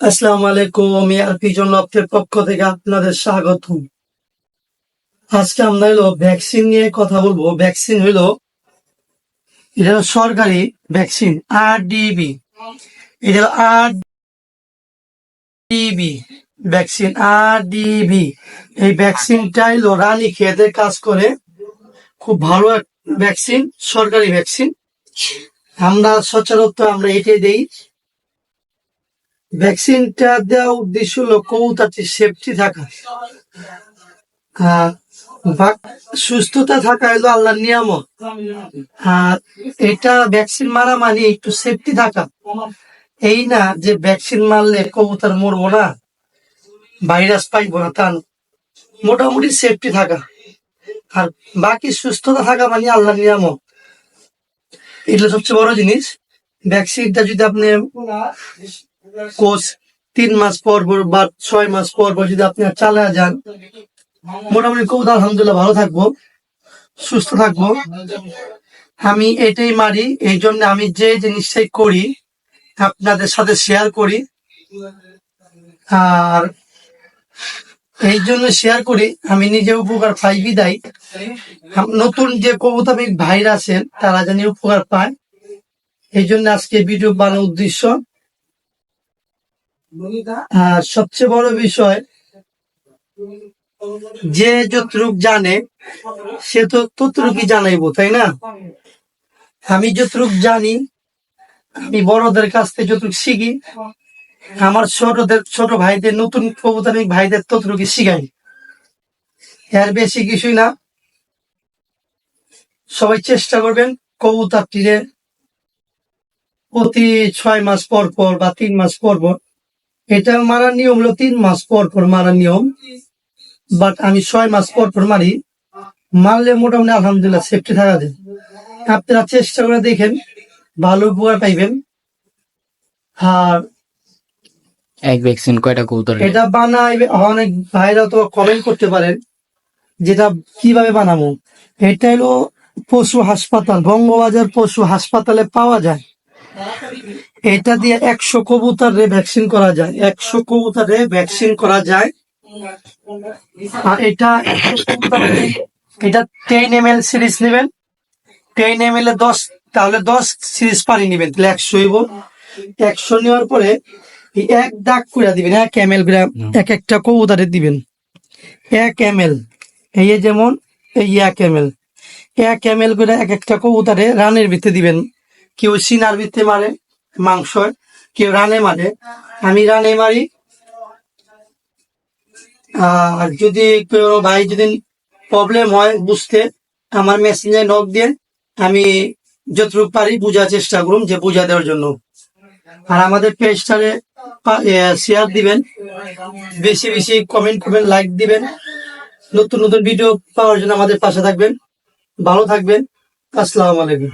আসসালামু আলাইকুম, আমি আর পিজন লফটের পক্ষ থেকে আপনাদের স্বাগত আজকে আমরা হলো ভ্যাকসিন নিয়ে কথা বলব। ভ্যাকসিন হলো এটা হলো সরকারি ভ্যাকসিন আর ডিবি এটা হলো R DB vaccine R DB এই ভ্যাকসিনটা হলো রানী খেতে কাজ করে। খুব ভালো এক ভ্যাকসিন সরকারি ভ্যাকসিন আমরা সচরাচর আমরা এটাই দেই। ভ্যাকসিনটা দেওয়ার উদ্দেশ্য হলো কবুতরটি সেফটি থাকা। সুস্থতা থাকা হলো আল্লাহর নিয়ামত। আর এটা ভ্যাকসিন মারা মানে একটু সেফটি থাকা। এই না যে ভ্যাকসিন মারলে কবুতর মরবো না ভাইরাস পাইবো না, তা না। মোটামুটি সেফটি থাকা। আর বাকি সুস্থতা থাকা মানে আল্লাহর নিয়ামত। এটা সবচেয়ে বড় জিনিস। ভ্যাকসিনটা যদি আপনি কোর্স তিন মাস পর পর বা ছয় মাস পর পর যদি আপনি চালা যান, মোটামুটি কবুতর আলহামদুলিল্লাহ ভালো থাকব, সুস্থ থাকব। আমি এটাই মারি, এই জন্য আমি যে জিনিসটাই করি, আপনাদের সাথে শেয়ার করি। আর এই জন্য শেয়ার করি, আমি নিজে উপকার পাই, বিদায়। নতুন যে কবুতমিক ভাইরা আছেন, তারা জানি উপকার পায়। এই জন্য আজকে ভিডিও বানানোর উদ্দেশ্য সবচেয়ে বড় বিষয়, যে যতটুক জানে, সে তো ততটুকুই জানাইবো, তাই না? আমি যতটুক জানি, আমি বড়দের কাছ থেকে যতটুক শিখি, আমার ছোটদের, ছোট ভাইদের, নতুন কবুতরিক ভাইদের ততটুকু শিখাই। এর বেশি কিছুই না। সবাই চেষ্টা করবেন কবুতরটিরে প্রতি ছয় মাস পর পর বা তিন মাস পর পর এটা মারার নিয়ম হলো তিন মাস পর পর মারার নিয়ম বাট আমি ছয় মাস পর পর মারি। মারলে মোটামুটি আলহামদুলিল্লাহ সেফটি থাকা যায়। আপনারা চেষ্টা করে দেখেন ভালো উপকার পাইবেন। আর এক ভ্যাকসিন কয়টা কবুতর? এটা বানাই অনেক ভাইরা তো কমেন্ট করতে পারেন যেটা কীভাবে বানাবো। এটা হলো পশু হাসপাতাল বঙ্গবাজার পশু হাসপাতালে পাওয়া যায়। এটা দিয়ে একশো কবুতরে ভ্যাকসিন করা যায়। একশো কবুতরে ভ্যাকসিন করা যায়। আর এটা 100 এটা টেন এম এল সিরিজ নেবেন। টেন এম এল এ দশ তাহলে দশ সিরিজ পানি নেবেন তাহলে একশো হইব। একশো নেওয়ার পরে এক দাগ করে দিবেন এক এম এল এক একটা কবুতরে দিবেন। এক এম এল এই যেমন এই এক এম এল এক এম এল করে এক একটা কবুতরে রানের ভিতরে দিবেন। কেউ সিনার ভিতরে মারে মাংস কেউ রানে মারে। আমি রানে মারি। আর যদি কেউ ভাই যদি প্রবলেম হয় বুঝতে, আমার মেসেঞ্জে নক দিয়ে আমি যতটুকু পারি বোঝার চেষ্টা করুন যে বোঝা দেওয়ার জন্য। আর আমাদের পেজটারে শেয়ার দিবেন। বেশি বেশি কমেন্ট করবেন লাইক দিবেন। নতুন নতুন ভিডিও পাওয়ার জন্য আমাদের পাশে থাকবেন। ভালো থাকবেন। আসসালামু আলাইকুম।